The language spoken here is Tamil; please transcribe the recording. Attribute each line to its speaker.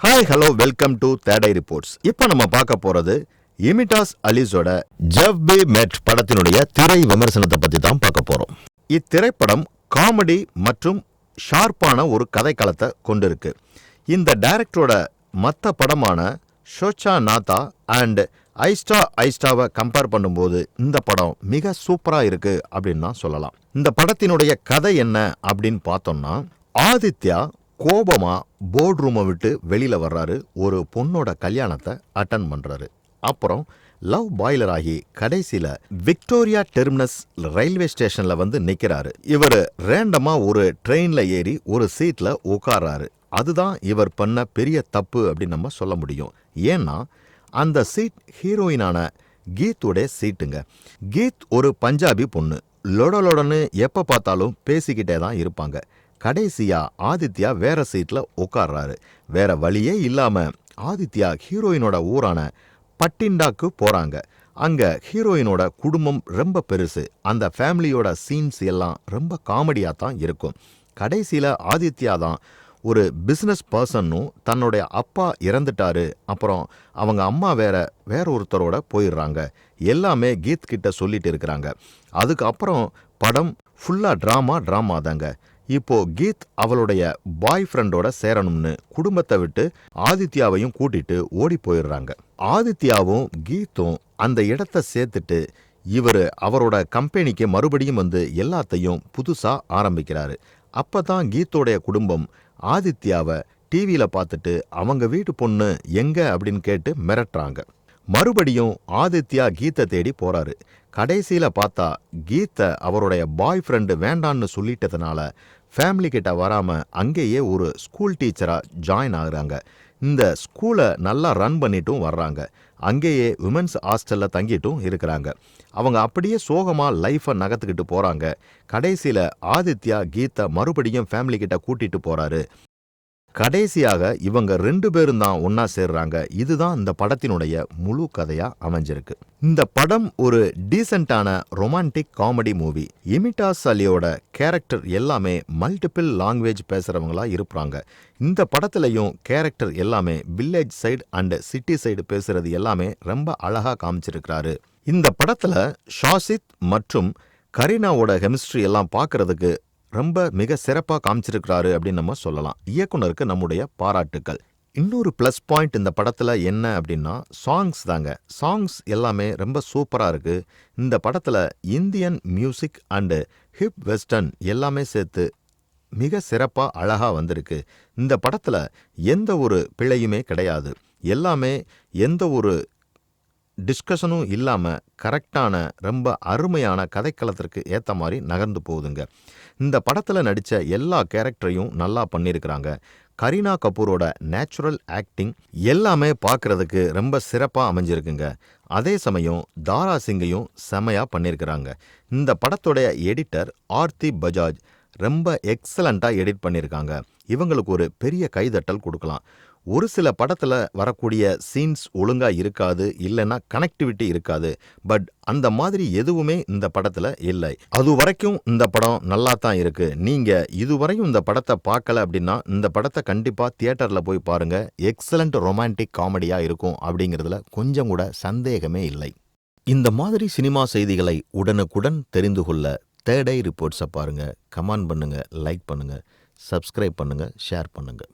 Speaker 1: Hi hello welcome to today reports இப்போ நம்ம பார்க்க போறது இமிட்டாஸ் அலிஸோட ஜவ் பி மெட் படத்தினுடைய திரை விமர்சனத்தை பத்தி தான் பார்க்க போறோம். இத்திரைப்படம் காமெடி மற்றும் ஷார்ப்பான ஒரு கதைக்களத்தை கொண்டிருக்கு. இந்த டைரக்டரோட மற்ற படமான ஷோச்சா நாதா அண்ட் ஐஸ்டா ஐஸ்டாவை கம்பேர் பண்ணும்போது இந்த படம் மிக சூப்பராக இருக்கு அப்படின்னு தான் சொல்லலாம். இந்த படத்தினுடைய கதை என்ன அப்படின்னு பார்த்தோம்னா ஆதித்யா கோபமா போர்ட் ரூமை விட்டு வெளியில வர்றாரு. ஒரு பொண்ணோட கல்யாணத்தை அட்டன் பண்றாரு. அப்புறம் லவ் பாய்லர் ஆகி கடைசியில விக்டோரியா டெர்மினஸ் ரயில்வே ஸ்டேஷன்ல வந்து நிக்கிறாரு. இவர் ரேண்டமா ஒரு ட்ரெயின்ல ஏறி ஒரு சீட்ல உட்கார்றாரு. அதுதான் இவர் பண்ண பெரிய தப்பு அப்படின்னு நம்ம சொல்ல முடியும். ஏன்னா அந்த சீட் ஹீரோயினான கீத்துடைய சீட்டுங்க கீத் ஒரு பஞ்சாபி பொண்ணு. லொடலொடன்னு எப்ப பார்த்தாலும் பேசிக்கிட்டே தான் இருப்பாங்க. கடைசியா ஆதித்யா வேற சீட்ல உட்கார்றாரு வேற வழியே இல்லாம ஆதித்யா ஹீரோயினோட ஊரான பட்டிண்டாக்கு போறாங்க. அங்க ஹீரோயினோட குடும்பம் ரொம்ப பெருசு. அந்த ஃபேமிலியோட சீன்ஸ் எல்லாம் ரொம்ப காமெடியா தான் இருக்கும். கடைசியில ஆதித்யா தான் ஒரு பிஸ்னஸ் பர்சன்னும் தன்னுடைய அப்பா இறந்துட்டாரு. அப்புறம் அவங்க அம்மா வேற வேற ஒருத்தரோட போயிடுறாங்க. எல்லாமே கீத் கிட்ட சொல்லிட்டு இருக்கிறாங்க. அதுக்கப்புறம் படம் ஃபுல்லாக ட்ராமா ட்ராமா தாங்க. இப்போ கீத் அவளுடைய பாய் ஃப்ரெண்டோட சேரணும்னு குடும்பத்தை விட்டு ஆதித்யாவையும் கூட்டிட்டு ஓடி போயிடுறாங்க. ஆதித்யாவும் கீத்தும் அந்த இடத்த சேர்த்துட்டு இவர் அவரோட கம்பெனிக்கு மறுபடியும் வந்து எல்லாத்தையும் புதுசா ஆரம்பிக்கிறாரு. அப்பதான் கீத்தோடைய குடும்பம் ஆதித்யாவை டிவியில பார்த்துட்டு அவங்க வீட்டு பொண்ணு எங்க? அப்படின்னு கேட்டு மிரட்டுறாங்க. மறுபடியும் ஆதித்யா கீத்தை தேடி போறாரு. கடைசியில பார்த்தா கீத்தை அவருடைய பாய் ஃப்ரெண்டு வேண்டான்னு சொல்லிட்டதுனால ஃபேமிலி கிட்ட வராம அங்கேயே ஒரு ஸ்கூல் டீச்சரா ஜாயின் ஆகுறாங்க. இந்த ஸ்கூலை நல்லா ரன் பண்ணிட்டும் வர்றாங்க. அங்கேயே விமென்ஸ் ஹாஸ்டல்ல தங்கிட்டும் இருக்கிறாங்க. அவங்க அப்படியே சோகமா லைஃபை நகர்த்துக்கிட்டு போறாங்க. கடைசியில ஆதித்யா கீத்தை மறுபடியும் ஃபேமிலி கிட்ட கூட்டிட்டு போறாரு. கடைசியாக இவங்க ரெண்டு பேரும் தான் ஒன்னா சேர்றாங்க. இதுதான் இந்த படத்தினுடைய முழு கதையா அமைஞ்சிருக்கு. இந்த படம் ஒரு டீசென்டான ரொமான்டிக் காமெடி மூவி. இமிட்டாஸ் சலியோட கேரக்டர் எல்லாமே மல்டிபிள் லாங்குவேஜ் பேசுறவங்களா இருப்பாங்க. இந்த படத்துலையும் கேரக்டர் எல்லாமே village side and city side பேசுறது எல்லாமே ரொம்ப அழகா காமிச்சிருக்கிறாரு. இந்த படத்துல ஷாசித் மற்றும் கரீனாவோட கெமிஸ்ட்ரி எல்லாம் பார்க்கறதுக்கு ரொம்ப மிக சிறப்பாக காமிச்சிருக்கிறாரு அப்படின்னு நம்ம சொல்லலாம். இயக்குனருக்கு நம்முடைய பாராட்டுக்கள். இன்னொரு ப்ளஸ் பாயிண்ட் இந்த படத்தில் என்ன அப்படின்னா சாங்ஸ் தாங்க. சாங்ஸ் எல்லாமே ரொம்ப சூப்பராக இருக்குது இந்த படத்தில் Indian music and hip western எல்லாமே சேர்த்து மிக சிறப்பாக அழகாக வந்திருக்கு. இந்த படத்தில் எந்த ஒரு பிழையுமே கிடையாது. எல்லாமே எந்த ஒரு டிஸ்கஷனும் இல்லாமல் கரெக்டான ரொம்ப அருமையான கதைக்களத்திற்கு ஏற்ற மாதிரி நகர்ந்து போகுதுங்க. இந்த படத்தில் நடித்த எல்லா கேரக்டரையும் நல்லா பண்ணியிருக்கிறாங்க கரீனா கபூரோட நேச்சுரல் ஆக்டிங் எல்லாமே பார்க்கறதுக்கு ரொம்ப சிறப்பாக அமைஞ்சிருக்குங்க. அதே சமயம் தாரா சிங்கையும் செமையாக பண்ணியிருக்கிறாங்க இந்த படத்துடைய எடிட்டர் ஆர்த்தி பஜாஜ் ரொம்ப எக்ஸலண்ட்டாக எடிட் பண்ணியிருக்காங்க இவங்களுக்கு ஒரு பெரிய கைதட்டல் கொடுக்கலாம். ஒரு சில படத்துல வரக்கூடிய சீன்ஸ் ஒழுங்கா இருக்காது இல்லைன்னா கனெக்டிவிட்டி இருக்காது. பட் அந்த மாதிரி எதுவுமே இந்த படத்துல இல்லை. அது வரைக்கும் இந்த படம் நல்லா தான் இருக்கு. நீங்க இதுவரையும் இந்த படத்தை பார்க்கல அப்படின்னா இந்த படத்தை கண்டிப்பா தியேட்டர்ல போய் பாருங்க. எக்ஸலண்ட் ரொமான்டிக் காமெடியா இருக்கும் அப்படிங்கிறதுல கொஞ்சம் கூட சந்தேகமே இல்லை. இந்த மாதிரி சினிமா செய்திகளை உடனுக்குடன் தெரிந்து கொள்ள தேர்ட் ஐ ரிப்போர்ட்ஸை பாருங்கள் கமெண்ட் பண்ணுங்கள் லைக் பண்ணுங்கள் சப்ஸ்கிரைப் பண்ணுங்கள் ஷேர் பண்ணுங்கள்